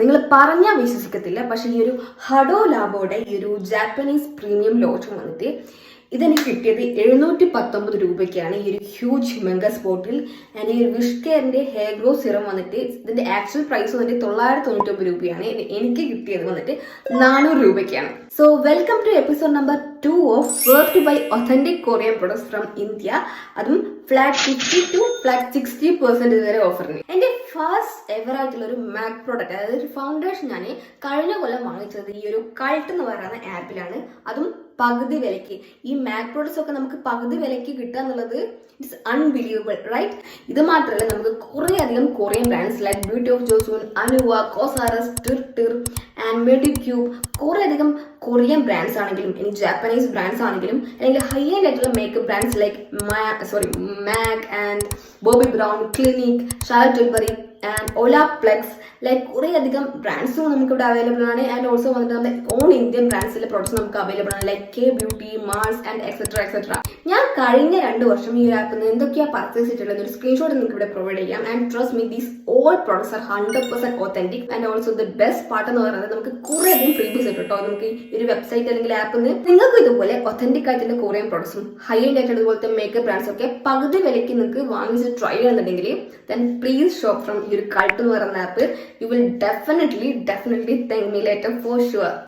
നിങ്ങൾ പറഞ്ഞാൽ വിശ്വസിക്കത്തില്ല. പക്ഷേ ഈ ഒരു ഹഡോ ലാബോയുടെ ഈ ഒരു ജാപ്പനീസ് പ്രീമിയം ലോഷൻ വന്നിട്ട് ഇതെനിക്ക് കിട്ടിയത് എഴുന്നൂറ്റി പത്തൊമ്പത് രൂപയ്ക്കാണ്. ഈ ഒരു ഹ്യൂജ് ഹിമംഗസ് ബോട്ടിൽ. ആൻഡ് ഈ ഒരു വിഷ് കെയറിന്റെ ഹെയർ ഗ്രോ സിറം വന്നിട്ട് ഇതിന്റെ ആക്ച്വൽ പ്രൈസ് വന്നിട്ട് തൊള്ളായിരത്തി തൊണ്ണൂറ്റൊമ്പത് രൂപയാണ് എനിക്ക് കിട്ടിയത് വന്നിട്ട് നാനൂറ് രൂപയ്ക്കാണ്. So welcome to episode number two of where to buy authentic Korean products from India അതും flat fifty to flat sixty percent വരെ ഓഫറിന് എന്റെ ഫസ്റ്റ് എവർ ആയിട്ടുള്ള ഒരു മാക് പ്രോഡക്റ്റ് അതായത് ഒരു ഫൗണ്ടേഷൻ ഞാൻ കഴിഞ്ഞ കൊല്ലം വാങ്ങിച്ചത് ഈ ഒരു കൾട്ട് എന്ന് പറയുന്ന ആപ്പിലാണ് അതും പകുതി വിലയ്ക്ക്. ഈ മാക് പ്രോഡക്ട്സ് ഒക്കെ നമുക്ക് പകുതി വിലയ്ക്ക് കിട്ടുക എന്നുള്ളത് ഇറ്റ്സ് അൺബിലീവബിൾ റൈറ്റ് ഇത് മാത്രമല്ല നമുക്ക് കുറേ അധികം Korean brands like beauty of Joseon Anua COSRX Tirtir and Medicube കുറേ അധികം കൊറിയൻ ബ്രാൻഡ്സ് ആണെങ്കിലും ഇനി ജാപ്പനീസ് ബ്രാൻഡ്സ് ആണെങ്കിലും അല്ലെങ്കിൽ ഹൈ എൻഡ് ആയിട്ടുള്ള makeup brands like sorry MAC and Bobbi Brown Clinique Charlotte Tilbury and Olaplex like കുറേ അധികം ബ്രാൻഡ്സും നമുക്ക് ഇവിടെ അവൈലബിൾ ആണ്. ആൻഡ് ഓൾസോ വന്നിട്ട് നമ്മുടെ ഓൺ ഇന്ത്യൻ ബ്രാൻഡ്സിലെ പ്രോഡക്ട്സ് നമുക്ക് അവൈലബിൾ ആണ്. Like K beauty malls and etcetera etcetera ഞാൻ കഴിഞ്ഞ രണ്ട് വർഷം ഈ ആപ്പിൽ നിന്ന് എന്തൊക്കെയാണ് പർച്ചേസ് ചെയ്തിട്ടുള്ളത് ഒരു സ്ക്രീൻഷോട്ട് നിങ്ങൾക്ക് ഇവിടെ പ്രൊവൈഡ് ചെയ്യാം. And trust me these all products are hundred percent authentic and also the best part എന്ന് പറയുന്നത് നമുക്ക് കുറേ അധികം ഫ്രീബീസ് കിട്ടും കേട്ടോ നമുക്ക് ഈ ഒരു വെബ്സൈറ്റ് അല്ലെങ്കിൽ ആപ്പിൽ നിന്ന് നിങ്ങൾക്ക് ഇതുപോലെ ഒത്തന്റിക് ആയിട്ടുള്ള കുറേ പ്രോഡക്ട്സും ഹൈ എൻഡ് ആയിട്ടുള്ള ഇതുപോലത്തെ മേക്കപ്പ് ബ്രാൻഡ്സ് ഒക്കെ പകുതി വിലയ്ക്ക് നിങ്ങൾക്ക് വാങ്ങിച്ച് ട്രൈ ചെയ്യുന്നുണ്ടെങ്കിൽ ദെൻ പ്ലീസ് ഷോപ്പ് ഫ്രം ഈ ഒരു കൾട്ട് എന്ന് പറയുന്ന app you will definitely definitely തെങ്ങിലേറ്റം for sure